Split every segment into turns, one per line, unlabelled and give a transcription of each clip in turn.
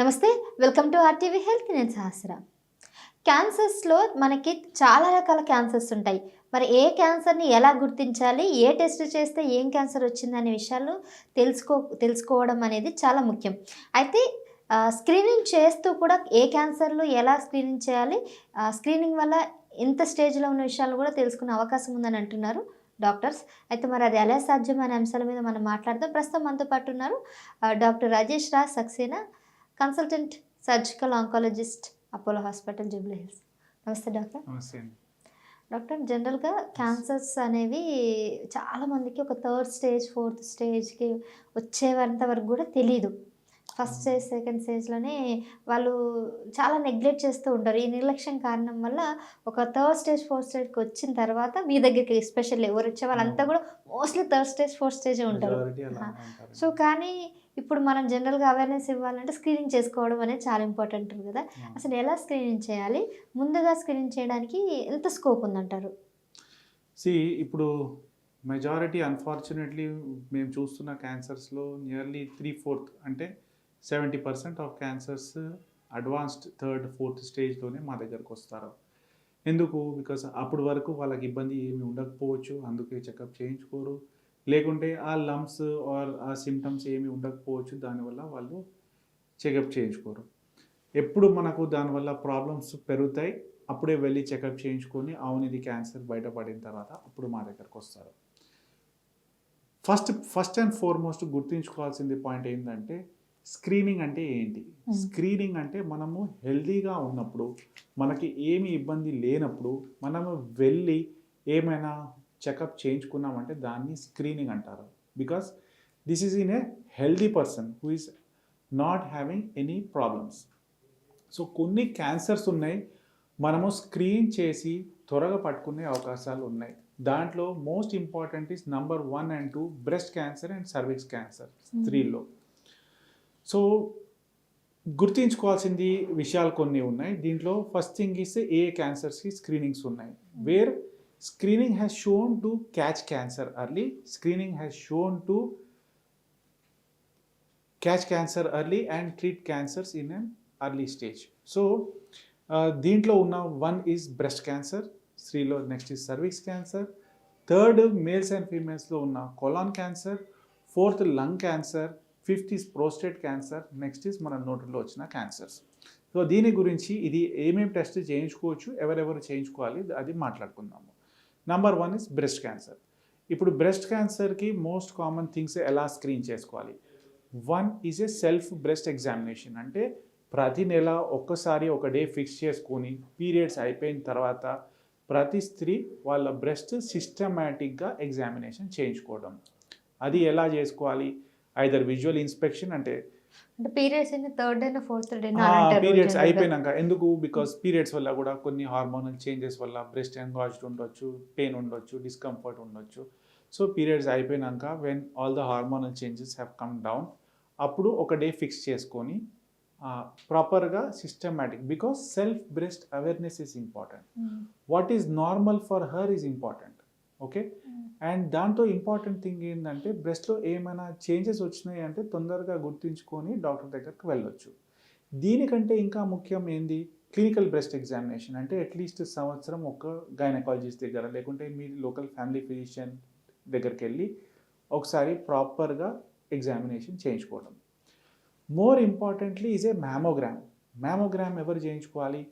నమస్తే welcome to RTV health నేను సహస్ర. క్యాన్సర్స్లో మనకి చాలా రకాల క్యాన్సర్స్ ఉంటాయి. మరి ఏ క్యాన్సర్ని ఎలా గుర్తించాలి? ఏ టెస్ట్ చేస్తే ఏం క్యాన్సర్ వచ్చిందనే విషయాలు తెలుసుకో తెలుసుకోవడం అనేది చాలా ముఖ్యం. అయితే స్క్రీనింగ్ చేస్తూ కూడా ఏ క్యాన్సర్లు ఎలా స్క్రీనింగ్ చేయాలి? స్క్రీనింగ్ వల్ల ఎంత స్టేజ్లో ఉన్న విషయాలు కూడా తెలుసుకునే అవకాశం ఉందని అంటున్నారు డాక్టర్స్. అయితే మరి అది ఎలా సాధ్యం అనే అంశాల మీద మనం మాట్లాడదాం. ప్రస్తుతం మనతో పాటు ఉన్నారు doctor Rajesh Raj Saxena consultant surgical oncologist Apollo hospital Jubilee Hills. నమస్తే డాక్టర్.
నమస్తే
డాక్టర్ జనరల్గా క్యాన్సర్స్ అనేవి చాలా మందికి ఒక థర్డ్ స్టేజ్ ఫోర్త్ స్టేజ్కి వచ్చేంత వరకు కూడా తెలియదు ఫస్ట్ స్టేజ్ సెకండ్ స్టేజ్లోనే వాళ్ళు చాలా నెగ్లెక్ట్ చేస్తూ ఉంటారు. ఈ నిర్లక్ష్యం కారణం వల్ల ఒక థర్డ్ స్టేజ్ ఫోర్త్ స్టేజ్కి వచ్చిన తర్వాత మీ దగ్గరికి ఎస్పెషల్ ఎవరు వచ్చే వాళ్ళంతా కూడా మోస్ట్లీ థర్డ్ స్టేజ్ ఫోర్త్ స్టేజే ఉంటారు. సో కానీ ఇప్పుడు మనం జనరల్గా అవేర్నెస్ ఇవ్వాలంటే స్క్రీనింగ్ చేసుకోవడం అనేది చాలా ఇంపార్టెంట్ కదా. అసలు ఎలా స్క్రీనింగ్ చేయాలి? ముందుగా స్క్రీనింగ్ చేయడానికి ఎంత స్కోప్ ఉందంటారు?
సి ఇప్పుడు మెజారిటీ అన్ఫార్చునేట్లీ మేము చూస్తున్న క్యాన్సర్స్లో నియర్లీ త్రీ ఫోర్త్ అంటే seventy percent of cancers advanced third fourth స్టేజ్లోనే మా దగ్గరకు వస్తారు. ఎందుకు? బికాస్ అప్పటి వరకు వాళ్ళకి ఇబ్బంది ఏమి ఉండకపోవచ్చు అందుకే చెకప్ చేయించుకోరు. లేకుంటే ఆ లమ్స్ ఆర్ ఆ సిమ్టమ్స్ ఏమి ఉండకపోవచ్చు దానివల్ల వాళ్ళు చెకప్ చేయించుకోరు. ఎప్పుడు మనకు దానివల్ల ప్రాబ్లమ్స్ పెరుగుతాయి అప్పుడే వెళ్ళి చెకప్ చేయించుకొని అవును ఇది క్యాన్సర్ బయటపడిన తర్వాత అప్పుడు మా దగ్గరకు వస్తారు. ఫస్ట్ ఫస్ట్ అండ్ ఫార్మోస్ట్ గుర్తుంచుకోవాల్సింది పాయింట్ ఏంటంటే స్క్రీనింగ్ అంటే ఏంటి. స్క్రీనింగ్ అంటే మనము హెల్తీగా ఉన్నప్పుడు మనకి ఏమి ఇబ్బంది లేనప్పుడు మనము వెళ్ళి ఏమైనా చెకప్ చేయించుకున్నామంటే దాన్ని స్క్రీనింగ్ అంటారు. Because this is in a healthy person who is not having any problems. So కొన్ని క్యాన్సర్స్ ఉన్నాయి. మనము స్క్రీన్ చేసి త్వరగా పట్టుకునే అవకాశాలు ఉన్నాయి. దాంట్లో most important is number one and two breast cancer and cervix cancer స్త్రీల్లో. So గుర్తించుకోవాల్సింది విషయాలు కొన్ని ఉన్నాయి. దీంట్లో ఫస్ట్ థింగ్ ఇస్ ఏ క్యాన్సర్స్కి స్క్రీనింగ్స్ ఉన్నాయి. Where screening has shown to catch cancer early screening has shown to catch cancer early and treat cancers in an early stage so దీంట్లో ఉన్న one is breast cancer స్త్రీలో next is cervix cancer third males and ఫీమేల్స్లో ఉన్న colon cancer fourth lung cancer fifth is prostate cancer next is మన నోటిలో వచ్చిన cancers. So దీని గురించి ఇది ఏమేమి టెస్ట్ చేయించుకోవచ్చు ఎవరెవరు చేయించుకోవాలి అది మాట్లాడుకుందాము. Number one is breast cancer ఇప్పుడు బ్రెస్ట్ క్యాన్సర్కి మోస్ట్ కామన్ థింగ్స్ ఎలా స్క్రీన్ చేసుకోవాలి? One is a self breast examination అంటే ప్రతి నెల ఒక్కసారి ఒక డే ఫిక్స్ చేసుకొని పీరియడ్స్ అయిపోయిన తర్వాత ప్రతి స్త్రీ వాళ్ళ బ్రెస్ట్ సిస్టమేటిక్గా ఎగ్జామినేషన్ చేయించుకోవడం. అది ఎలా చేసుకోవాలి? ఐదర్ విజువల్ ఇన్స్పెక్షన్ అంటే
పీరియడ్స్ అయిన థర్డ్ అయినా ఫోర్త్ డే
పీరియడ్స్ అయిపోయినాక. ఎందుకు? బికాస్ పీరియడ్స్ వల్ల కూడా కొన్ని హార్మోనల్ చేంజెస్ వల్ల బ్రెస్ట్ ఎంగాజ్డ్ ఉండొచ్చు పెయిన్ ఉండొచ్చు డిస్కంఫర్ట్ ఉండొచ్చు. సో పీరియడ్స్ అయిపోయినాక when all the hormonal changes have come down అప్పుడు ఒక డే ఫిక్స్ చేసుకొని ప్రాపర్గా systematic because self breast awareness is important what is normal for her is important okay? And దాంతో important thing ఏంటంటే బ్రెస్ట్లో ఏమైనా చేంజెస్ వచ్చినాయి అంటే తొందరగా గుర్తుంచుకొని డాక్టర్ దగ్గరికి వెళ్ళొచ్చు. దీనికంటే ఇంకా ముఖ్యం ఏంది? Clinical breast examination. అంటే అట్లీస్ట్ సంవత్సరం ఒక గైనకాలజిస్ట్ దగ్గర లేకుంటే మీ లోకల్ ఫ్యామిలీ ఫిజిషియన్ దగ్గరికి వెళ్ళి ఒకసారి ప్రాపర్గా ఎగ్జామినేషన్ చేయించుకోవడం. More importantly is a mammogram mammogram ఎవరు చేయించుకోవాలి?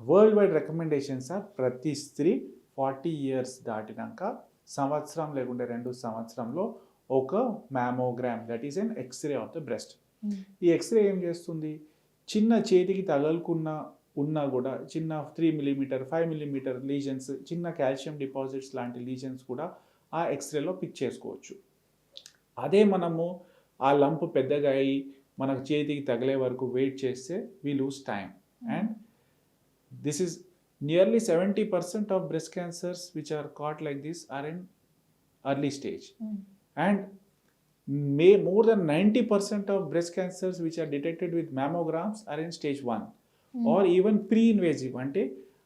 World wide recommendations? ఆర్ ప్రతి స్త్రీ. ఫార్టీ ఇయర్స్ దాటినాక సంవత్సరం లేకుంటే రెండు సంవత్సరంలో ఒక mammogram that is an xray of the breast ఈ ఎక్స్రే ఏం చేస్తుంది? చిన్న చేతికి తగలుకున్న ఉన్నా కూడా చిన్న three millimetre five millimetre lesions చిన్న కాల్షియం డిపాజిట్స్ లాంటి లీజన్స్ కూడా ఆ ఎక్స్రేలో పిక్ చేసుకోవచ్చు. అదే మనము ఆ లంప్ పెద్దగా అయ్యి మనకు చేతికి తగిలే వరకు వెయిట్ చేస్తే we lose time and this is nearly 70% of breast cancers which are caught like this are in early stage and may more than 90% of breast cancers which are detected with mammograms are in stage 1 or even pre-invasive అంటే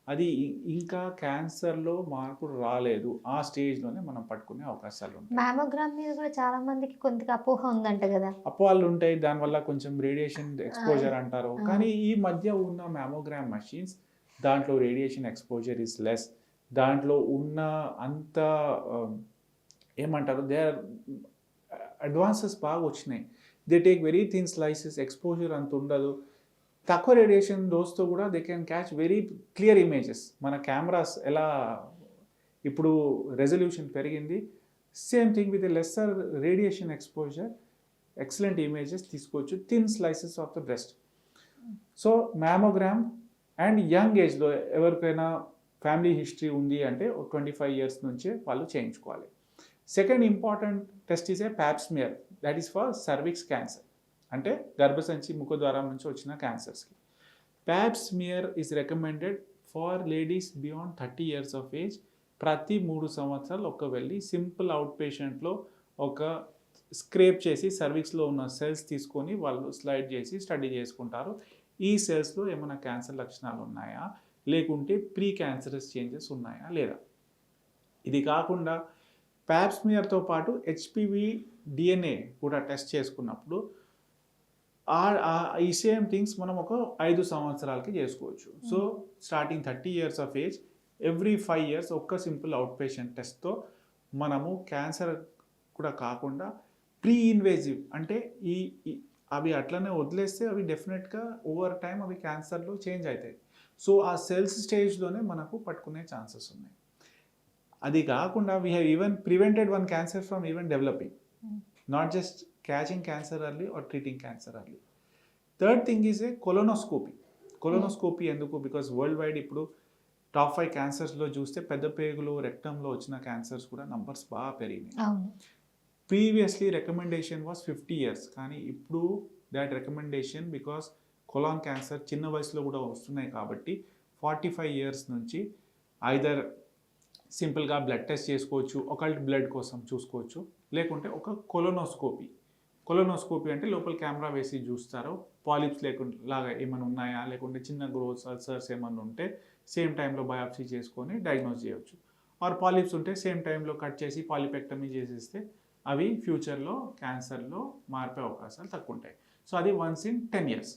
అది ఇంకా క్యాన్సర్లో మార్పు రాలేదు ఆ స్టేజ్లోనే మనం పట్టుకునే అవకాశాలు ఉంటాయి
మ్యామోగ్రామ్ మీద కూడా చాలా మందికి కొంత అపోహ ఉందంట కదా
అపోహలు ఉంటాయి దానివల్ల కొంచెం రేడియేషన్ ఎక్స్పోజర్ అంటారు. కానీ ఈ మధ్య ఉన్న మ్యామోగ్రామ్ మషిన్స్ దాంట్లో రేడియేషన్ ఎక్స్పోజర్ ఇస్ లెస్ దాంట్లో ఉన్న అంత um, ఏమంటారు? దే ఆర్ అడ్వాన్సెస్ బాగా వచ్చినాయి. They take very thin slices exposure అంత ఉండదు. తక్కువ రేడియేషన్ డోస్తో కూడా they can catch very clear images మన కెమెరాస్ ఎలా ఇప్పుడు రెజల్యూషన్ పెరిగింది. Same thing with lesser radiation exposure excellent images తీసుకోవచ్చు. Thin slices of the breast so mammogram and young ఏజ్లో ఎవరికైనా ఫ్యామిలీ హిస్టరీ ఉంది అంటే ట్వంటీ ఫైవ్ ఇయర్స్ నుంచే వాళ్ళు చేయించుకోవాలి. Second important test is a pap smear that is for cervix cancer. అంటే గర్భసంచి ముఖద్వారం నుంచి వచ్చిన క్యాన్సర్స్కి. Pap smear is recommended for ladies beyond thirty years of age. ప్రతి మూడు సంవత్సరాలు ఒక వెళ్ళి సింపుల్ అవుట్ పేషెంట్లో ఒక స్క్రేప్ చేసి సర్వీక్స్లో ఉన్న సెల్స్ తీసుకొని వాళ్ళు స్లైడ్ చేసి స్టడీ చేసుకుంటారు. ఈ సెల్స్లో ఏమైనా క్యాన్సర్ లక్షణాలు ఉన్నాయా లేకుంటే ప్రీ క్యాన్సరస్ చేంజెస్ ఉన్నాయా? లేదా? ఇది కాకుండా ప్యాప్స్మియర్తో పాటు హెచ్పివి డిఎన్ఏ కూడా టెస్ట్ చేసుకున్నప్పుడు ఈ సేమ్ థింగ్స్ మనం ఒక ఐదు సంవత్సరాలకి చేసుకోవచ్చు. So starting thirty years of age every five years ఒక్క సింపుల్ అవుట్ పేషెంట్ టెస్ట్తో మనము క్యాన్సర్ కూడా కాకుండా ప్రీ ఇన్వేజివ్ అంటే ఈ- అవి అట్లనే వదిలేస్తే అవి డెఫినెట్గా ఓవర్ టైం అవి క్యాన్సర్లో చేంజ్ అవుతాయి సో ఆ సెల్స్ స్టేజ్లోనే మనకు పట్టుకునే ఛాన్సెస్ ఉన్నాయి. అది కాకుండా we have even prevented one cancer from even developing. Not just catching cancer early or treating cancer early third thing is a colonoscopy colonoscopy ఎందుకు? బికాస్ వరల్డ్ వైడ్ ఇప్పుడు టాప్ ఫైవ్ క్యాన్సర్స్లో చూస్తే పెద్ద పేగులు రెక్టంలో వచ్చిన క్యాన్సర్స్ కూడా నంబర్స్ బాగా పెరిగినాయి. Previously recommendation was fifty years కానీ ఇప్పుడు that recommendation because colon cancer చిన్న వయసులో కూడా వస్తున్నాయి కాబట్టి ఫార్టీ ఫైవ్ ఇయర్స్ నుంచి ఐదర్ సింపుల్గా బ్లడ్ టెస్ట్ చేసుకోవచ్చు ఒకల్ట్ బ్లడ్ కోసం చూసుకోవచ్చు లేకుంటే ఒక కొలోనోస్కోపీ కొలోనోస్కోపీ అంటే లోపల కెమెరా వేసి చూస్తారు. పాలిప్స్ లేకుండా లాగా ఏమైనా ఉన్నాయా? లేకుంటే చిన్న గ్రోత్స్ అల్సర్స్ ఏమైనా ఉంటే సేమ్ టైంలో బయాప్సీ చేసుకొని డయాగ్నోస్ చేయవచ్చు ఆర్ పాలిప్స్ ఉంటే సేమ్ టైంలో కట్ చేసి పాలిపెక్టమీ చేసేస్తే అవి ఫ్యూచర్లో క్యాన్సర్లో మారిపోయే అవకాశాలు తక్కువ ఉంటాయి సో అది once in ten years.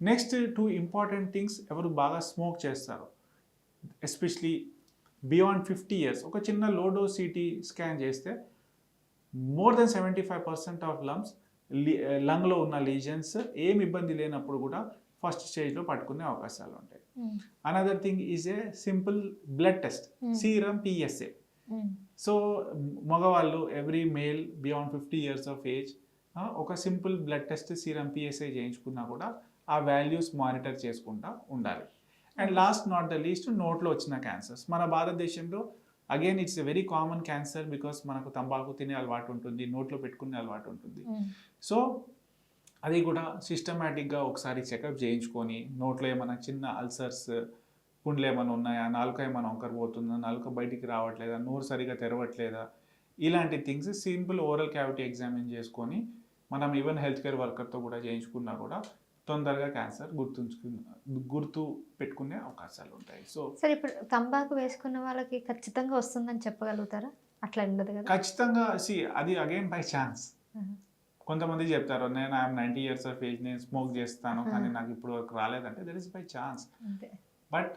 Next two important things ఎవరు బాగా స్మోక్ చేస్తారు ఎస్పెషలీ బియాండ్ ఫిఫ్టీ ఇయర్స్ ఒక చిన్న లోడో సిటీ స్కాన్ చేస్తే more than seventy five percent of lumps లంగ్లో ఉన్న లీజన్స్ ఏం ఇబ్బంది లేనప్పుడు కూడా ఫస్ట్ స్టేజ్లో పట్టుకునే అవకాశాలు ఉంటాయి. Another thing is a simple blood test. Serum PSA so మగవాళ్ళు every male beyond fifty years of age ఒక simple blood test serum PSA చేయించుకున్నా కూడా ఆ వాల్యూస్ మానిటర్ చేసుకుంటా ఉండాలి. And last not the least నోట్లో వచ్చిన క్యాన్సర్స్. మన భారతదేశంలో again it's a very common cancer because మనకు తంబాకు తినే అలవాటు ఉంటుంది నోట్లో పెట్టుకునే అలవాటు ఉంటుంది.
ఉమ్,
సో అది కూడా సిస్టమేటిక్గా ఒకసారి చెకప్ చేయించుకొని నోట్లో ఏమైనా చిన్న అల్సర్స్ పుండ్లు ఏమైనా ఉన్నాయా? నాలుక ఏమైనా వంకర పోతుందా నాలుక బయటికి రావట్లేదా? నోరు సరిగా తెరవట్లేదా? ఇలాంటి things simple oral cavity examine చేసుకొని మనం ఈవెన్ హెల్త్ కేర్ వర్కర్తో కూడా చేయించుకున్నా కూడా తొందరగా క్యాన్సర్ గుర్తుంచుకు గుర్తు పెట్టుకునే అవకాశాలు ఉంటాయి. సో
సరే ఇప్పుడు తంబాకు వేసుకున్న వాళ్ళకి ఖచ్చితంగా వస్తుందని చెప్పగలుగుతారా? అట్లా ఉండదు కదా?
ఖచ్చితంగా సి అది అగైన్ బై ఛాన్స్. కొంతమంది చెప్తారు నేను I'm ninety years of age నేను స్మోక్ చేస్తాను. కానీ నాకు ఇప్పుడు వరకు రాలేదంటే there is by chance. But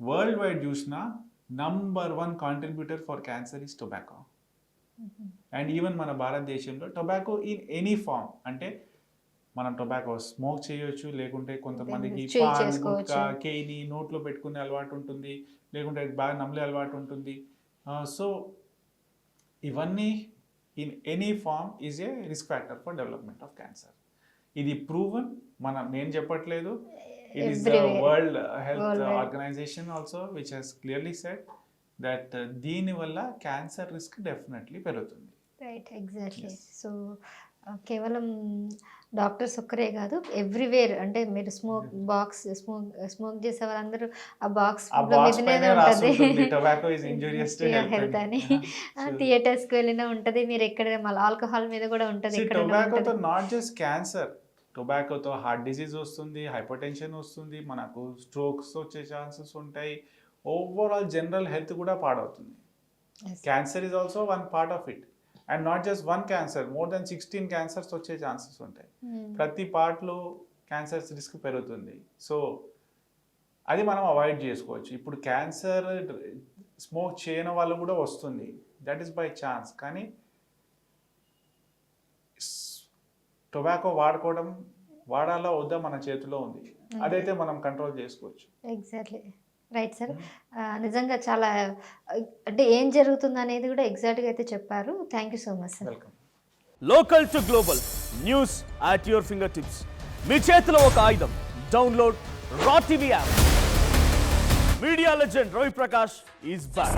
worldwide చూసినా number one contributor for cancer is tobacco and even మన భారతదేశంలో టొబాకో ఇన్ ఎనీ ఫామ్ అంటే మనం టొబాకో స్మోక్ చేయొచ్చు లేకుంటే కొంతమందికి పాన్. గుట్కా కేని నోట్లో పెట్టుకునే అలవాటు ఉంటుంది లేకుంటే బాగా నమ్మలే అలవాటు ఉంటుంది. సో ఇవన్నీ in any form is a risk factor for development of cancer ఇది ప్రూవన్ మనం నేను చెప్పట్లేదు. It is the
Everywhere.
World health
Worldwide.
Organisation also which has clearly set that దీనివల్ల క్యాన్సర్ రిస్క్ డెఫినెట్లీ పెరుగుతుంది.
Right exactly. సో కేవలం doctors ఒక్కరే కాదు everywhere అంటే మీరు స్మోక్ బాక్స్ స్మోక్ స్మోక్ చేసే వాళ్ళందరూ ఆ బాక్స్ మీదనే ఉంటుంది. హెల్త్ అని. థియేటర్స్కి వెళ్ళినా ఉంటుంది మీరు ఎక్కడ ఆల్కహాల్ మీద కూడా ఉంటుంది
నాట్ జస్ట్ క్యాన్సర్ టొబాకోతో హార్ట్ డిసీజ్ వస్తుంది హైపర్ టెన్షన్ వస్తుంది మనకు స్ట్రోక్స్ వచ్చే ఛాన్సెస్ ఉంటాయి. ఓవరాల్ జనరల్ హెల్త్ కూడా పాడవుతుంది. Cancer is also one part of it and not just one cancer more than sixteen cancers వచ్చే ఛాన్సెస్ ఉంటాయి.
Hmm.
ప్రతి పార్ట్లో క్యాన్సర్స్ రిస్క్ పెరుగుతుంది. సో అది మనం అవాయిడ్ చేసుకోవచ్చు. ఇప్పుడు క్యాన్సర్ స్మోక్ చేయని వాళ్ళు కూడా వస్తుంది. దట్ ఈస్ బై ఛాన్స్ కానీ టొబాకో వాడుకోవడం వాడాలా వద్దా మన చేతిలో ఉంది? అదైతే మనం కంట్రోల్ చేసుకోవచ్చు.
ఎగ్జాక్ట్లీ రైట్ సార్ నిజంగా చాలా అంటే ఏం జరుగుతుంది అనేది కూడా ఎగ్జాక్ట్గా అయితే చెప్పారు. Thank you so much sir
welcome
local to global news at your fingertips మీ చేతిలో ఒక ఆయుధం. Download Raw TV app media legend Ravi Prakash is back